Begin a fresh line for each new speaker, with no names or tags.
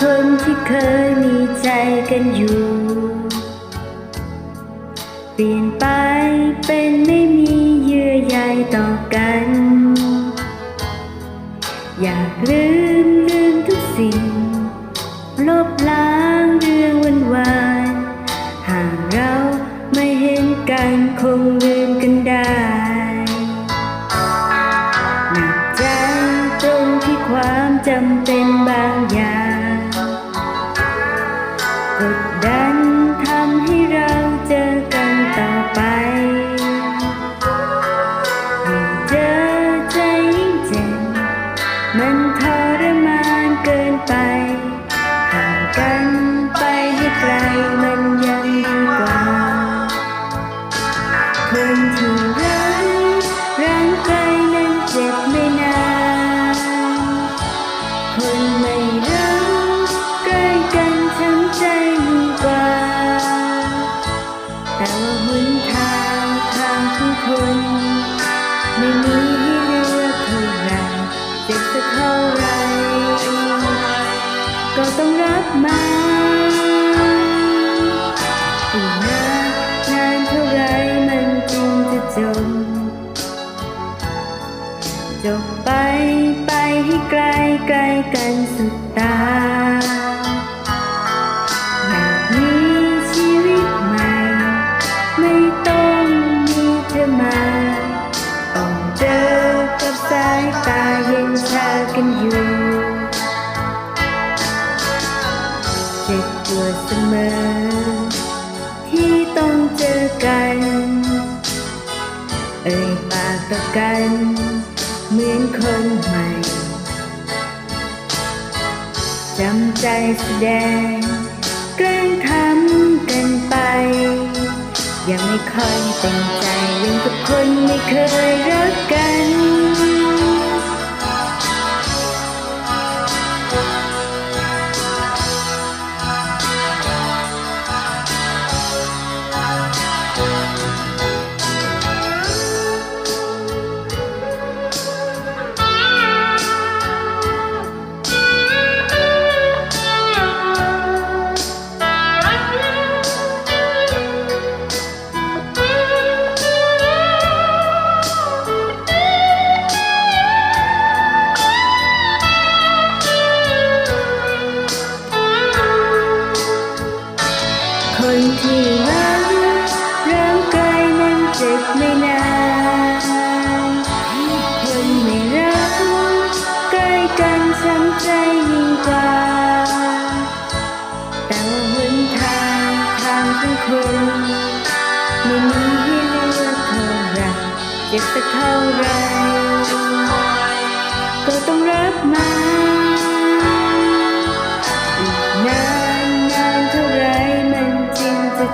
คนที่เคยมีใจกันอยู่ เปลี่ยนไปเป็นไม่มีเยื่อใยต่อกัน อยากลืมลืมทุกสิ่ง ลบล้าง กด กันสุดตา อยากมีชีวิตใหม่ ไม่ต้องมีเธอมา ต้องเจอกับสายตาเย็นชากันอยู่เจ็บปวดเสมอ ที่ต้องเจอกัน เอ่ยปากต่อกัน เหมือนคนใหม่ จำใจแสดง แกล้งทำกันไป ยังไม่ค่อยเต็มใจยังกับคนไม่เคยรักกัน คนที่รักร่างกายนั้นเจ็บไม่นานคนไม่รักใกล้กันช้ำใจยิ่งกว่าแต่ว่าหนทางทางของคนไม่มีให้เลือกเท่าไรเจ็บสักเท่าไรก็ต้องรับมา